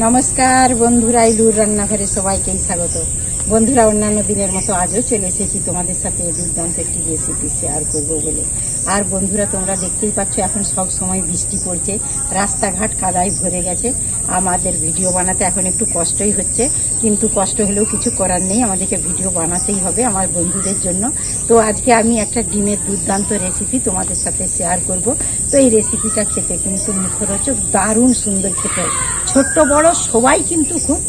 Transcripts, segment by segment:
নমস্কার, বন্ধুরা ইলুর রান্নাঘরে সবাইকেই স্বাগত। বন্ধুরা, অন্যান্য দিনের মতো আজও চলে এসেছি তোমাদের সাথে দুর্দান্ত একটি রেসিপি শেয়ার করব বলে। আর বন্ধুরা, তোমরা দেখতেই পাচ্ছ, এখন সব সময় বৃষ্টি পড়ছে, রাস্তাঘাট কাদায় ভরে গেছে। আমাদের ভিডিও বানাতে এখন একটু কষ্টই হচ্ছে, কিন্তু কষ্ট হলেও কিছু করার নেই, আমাদেরকে ভিডিও বানাতেই হবে আমার বন্ধুদের জন্য। তো আজকে আমি একটা ডিমের দুর্দান্ত রেসিপি তোমাদের সাথে শেয়ার করব। তো এই রেসিপিটা খেতে কিন্তু মুখরোচক, দারুণ সুন্দর খেতে। ছোট্ট বড় সবাই কিন্তু খুব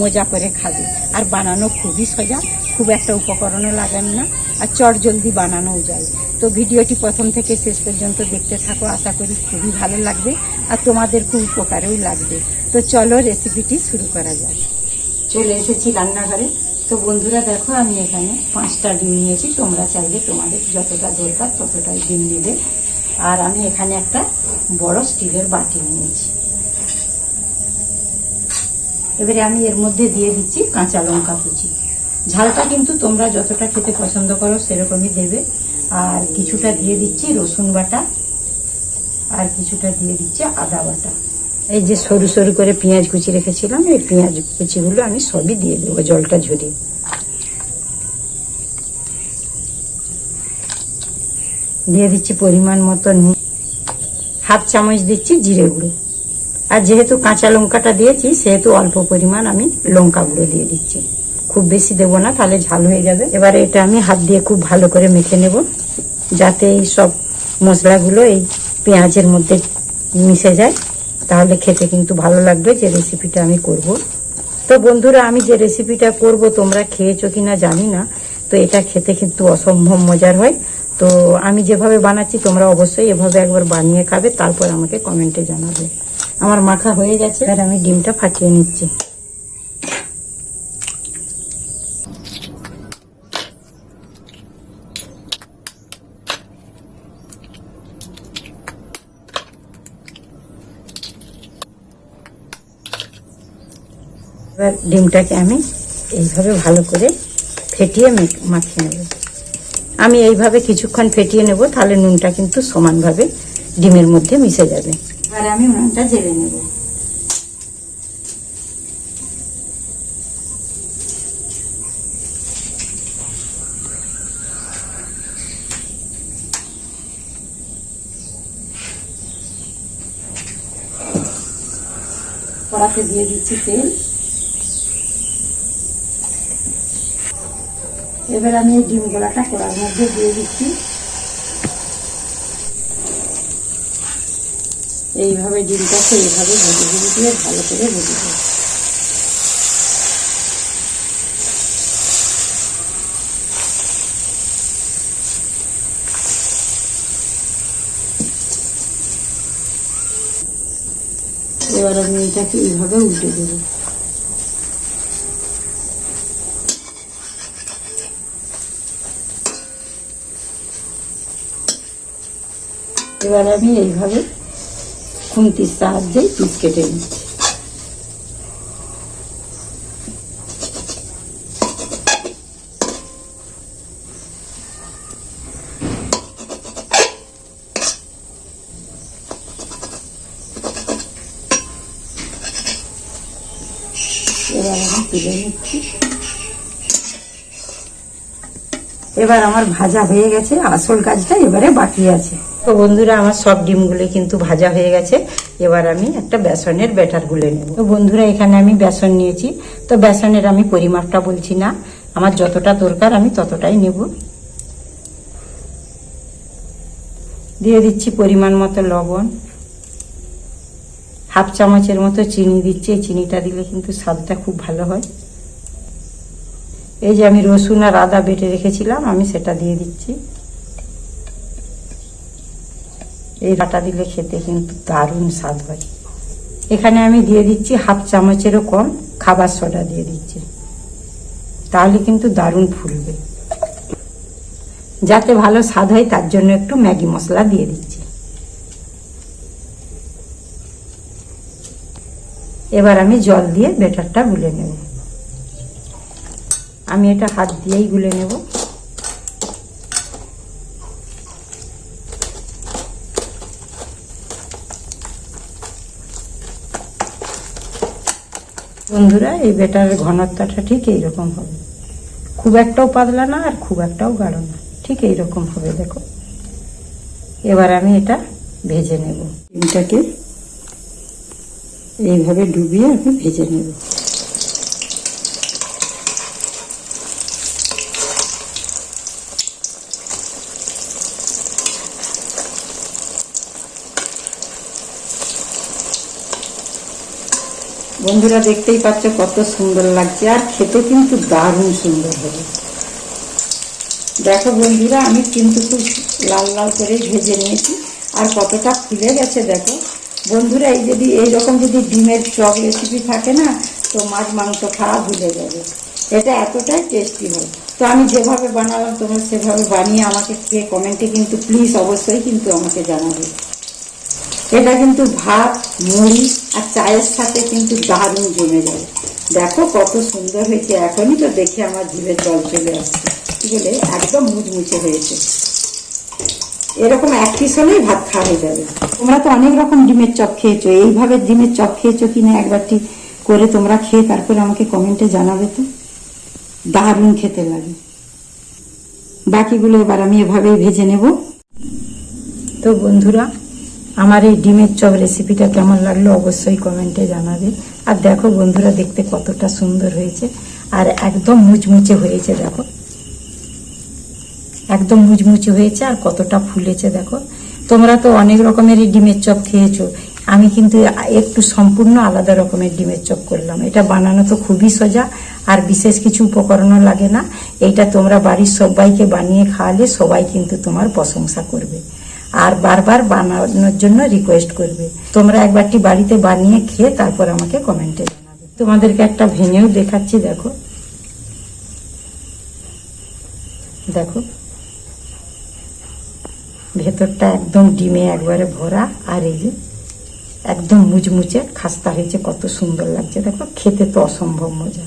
মজা করে খাবে। আর বানানো খুবই সোজা, খুব একটা উপকরণও লাগান না, আর চট জলদি বানানোও যায়। তো ভিডিওটি প্রথম থেকে শেষ পর্যন্ত দেখতে থাকো, আশা করি খুবই ভালো লাগবে, আর তোমাদের খুব উপকারেও লাগবে। তো চলো রেসিপিটি শুরু করা যাক। চলে এসেছি রান্নাঘরে। তো বন্ধুরা, দেখো আমি এখানে পাঁচটা ডিম নিয়েছি, তোমরা চাইলে তোমাদের যতটা দরকার ততটাই ডিম নেবে। আর আমি এখানে একটা বড় স্টিলের বাটি নিয়েছি। এবারে আমি এর মধ্যে দিয়ে দিচ্ছি কাঁচা লঙ্কা কুচি। ঝালটা কিন্তু তোমরা যতটা খেতে পছন্দ করো সেরকমই দেবে। আর কিছুটা দিয়ে দিচ্ছি রসুন বাটা। আর কিছুটা দিয়ে দিচ্ছি আদা বাটা। এই যে সরু সরু করে পেঁয়াজ কুচি রেখেছিলাম, এই পেঁয়াজ কুচিগুলো আমি সবই দিয়ে দেবো, জলটা ঝরিয়ে। দিয়ে দিচ্ছি পরিমাণ মতো হাফ চামচ দিচ্ছি জিরে গুঁড়ো। আর যেহেতু কাঁচা লঙ্কাটা দিয়েছি, সেহেতু অল্প পরিমাণ আমি লঙ্কা গুঁড়ো দিয়ে দিচ্ছি। খুব বেশি দেবো না, তাহলে ঝাল হয়ে যাবে। এবারে এটা আমি হাত দিয়ে খুব ভালো করে মেখে নেব, যাতে এই সব মশলাগুলো এই পেঁয়াজের মধ্যে মিশে যায়। তাহলে খেতে কিন্তু ভালো লাগবে যে রেসিপিটা আমি করব। তো বন্ধুরা, আমি যে রেসিপিটা করব, তোমরা খেয়েছো কিনা জানি না, তো এটা খেতে কিন্তু অসম্ভব মজার হয়। তো আমি যেভাবে বানাচ্ছি, তোমরা অবশ্যই এভাবে একবার বানিয়ে খাবে, তারপর আমাকে কমেন্টে জানাবে। আমার মাখা হয়ে গেছে। আর আমি ডিমটা ফাটিয়ে নিচ্ছি। এবার ডিমটাকে আমি এইভাবে ভালো করে ফেটিয়ে মেখ- মাখিয়ে নেব। আমি এইভাবে কিছুক্ষণ ফেটিয়ে নেব, তাহলে নুনটা কিন্তু সমানভাবে ডিমের মধ্যে মিশে যাবে। আর আমি উনুনটা জেলে নেব। কড়াতে দিয়ে দিচ্ছি তেল। এবার আমি এই ডিম গোলাটা কড়ার মধ্যে দিয়ে দিচ্ছি। এইভাবে ডিমটাকে এইভাবে ভেজে ভেজে দিয়ে ভালো করে ভেজে দেবো এবার আমি এটাকে এইভাবে উল্টে দেবো। এবার আমি এইভাবে খুন্তির সাহায্যে পিস কেটে নিচ্ছি। এবার আমি তুলে এবার আমার ভাজা হয়ে গেছে, আসল কাজটা এবারে বাকি আছে। তো বন্ধুরা, আমার সব ডিমগুলো কিন্তু ভাজা হয়ে গেছে। এবার আমি একটা বেসনের ব্যাটার গুলে নেব। তো বন্ধুরা, এখানে আমি বেসন নিয়েছি। তো বেসনের আমি পরিমাপটা বলছি না। আমার যতটা দরকার আমি ততটাই নেব। দিয়ে দিচ্ছি পরিমাণ মতো লবণ। হাফ চামচের মতো চিনি দিচ্ছি। চিনিটা দিলে কিন্তু স্বাদটা খুব ভালো হয়। এই যে আমি রসুন আর আদা বেটে রেখেছিলাম, আমি সেটা দিয়ে দিচ্ছি। এই ডাটা দিলে খেতে কিন্তু দারুণ স্বাদ হয়। এখানে আমি দিয়ে দিচ্ছি হাফ চামচেরও কম খাবার সোডা দিয়ে দিচ্ছি। তাহলে কিন্তু দারুণ ফুলবে। যাতে ভালো স্বাদ হয়, তার জন্য একটু ম্যাগি মশলা দিয়ে দিচ্ছি। এবার আমি জল দিয়ে বেটারটা গুলে নেব। আমি এটা হাত দিয়েই গুলে নেব। বন্ধুরা, এই বেটারের ঘনত্বটা ঠিক এইরকম হবে। খুব একটাও পাতলা না আর খুব একটাও গাঢ় না। ঠিক এইরকম হবে, দেখো। এবার আমি এটা ভেজে নেব। ডিমটাকে এইভাবে ডুবিয়ে আমি ভেজে নেব। বন্ধুরা দেখতেই পাচ্ছ কত সুন্দর লাগছে, আর খেতে কিন্তু দারুণ সুন্দর হবে। দেখো বন্ধুরা, আমি কিন্তু খুব লাল লাল করে ভেজে নিয়েছি, আর কতটা ফুলে গেছে দেখো। বন্ধুরা, এই যদি এইরকম যদি ডিমের চপ রেসিপি থাকে না, তো মাছ মাংস খাওয়া ভুলে যাবে। এটা এতটাই টেস্টি হয়। তো আমি যেভাবে বানালাম, তোমরা সেভাবে বানিয়ে আমাকে খেয়ে কমেন্টে কিন্তু প্লিজ অবশ্যই কিন্তু আমাকে জানাবে। এটা কিন্তু ভাত, মুড়ি আর চায়ের সাথে কিন্তু দারুণ জমে যাবে দেখো কত সুন্দর হয়েছে, এখনই তো দেখে আমার জিভের জল চলে আসছে। বলে? একদম মুচমুচে হয়েছে। এরকম এক পিস হলেই ভাত খাওয়া হয়ে যাবে। তোমরা তো অনেক রকম ডিমের চপ খেয়েছো। এইভাবে ডিমের চপ খেয়েছো কিনা একবারটি করে তোমরা খেয়ে তারপরে আমাকে কমেন্টে জানাবে তো। দারুণ খেতে লাগে। বাকিগুলো এবার আমি এভাবেই ভেজে নেব। তো বন্ধুরা আমার এই ডিমের চপ রেসিপিটা কেমন লাগল অবশ্যই কমেন্টে জানাবে। আর দেখো বন্ধুরা, দেখতে কতটা সুন্দর হয়েছে। আর একদম মুচমুচে হয়েছে, দেখো। একদম মুচমুচে হয়েছে আর কতটা ফুলেছে, দেখো। তোমরা তো অনেক রকমেরই ডিমের চপ খেয়েছো। আমি কিন্তু একটু সম্পূর্ণ আলাদা রকমের ডিমের চপ করলাম। এটা বানানো তো খুবই সোজা আর বিশেষ কিছু উপকরণও লাগে না। এইটা তোমরা বাড়ির সবাইকে বানিয়ে খাওয়ালে সবাই কিন্তু তোমার প্রশংসা করবে। আর বারবার বানানোর জন্য রিকোয়েস্ট করবে। তোমরা একবারটি বাড়িতে বানিয়ে খেয়ে তারপর আমাকে কমেন্টে জানাবে। তোমাদেরকে একটা ভেঙেও দেখাচ্ছি, দেখো। দেখো। ভেতরটা একদম ডিমে একবারে ভরা, আর এই যে একদম মুচমুচে খাস্তা হয়েছে, কত সুন্দর লাগছে। দেখো, খেতে তো অসম্ভব মজা।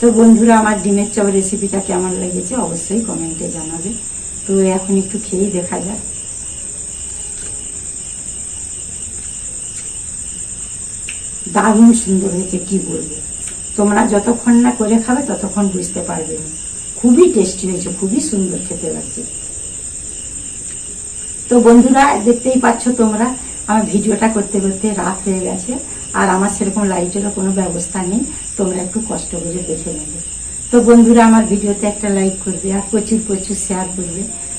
তো বন্ধুরা, আমার ডিমের চপ রেসিপিটা কেমন লেগেছে অবশ্যই কমেন্টে জানাবে। তো এখন একটু খেয়েই দেখা যাক। দারুণ সুন্দর হয়েছে, কি বলব? তোমরা যতক্ষণ না করে খাবে, ততক্ষণ বুঝতে পারবে না। খুবই টেস্টি হয়েছে, খুবই সুন্দর খেতে লাগছে। তো বন্ধুরা, দেখতেই পাচ্ছ তোমরা, আমার ভিডিওটা করতে করতে রাত হয়ে গেছে, আর আমার সেরকম লাইটেরও কোনো ব্যবস্থা নেই, তোমরা একটু কষ্ট করে দেখে নেবে। তো বন্ধুরা, আমার ভিডিওতে একটা লাইক করবে, আর প্রচুর প্রচুর শেয়ার করবে।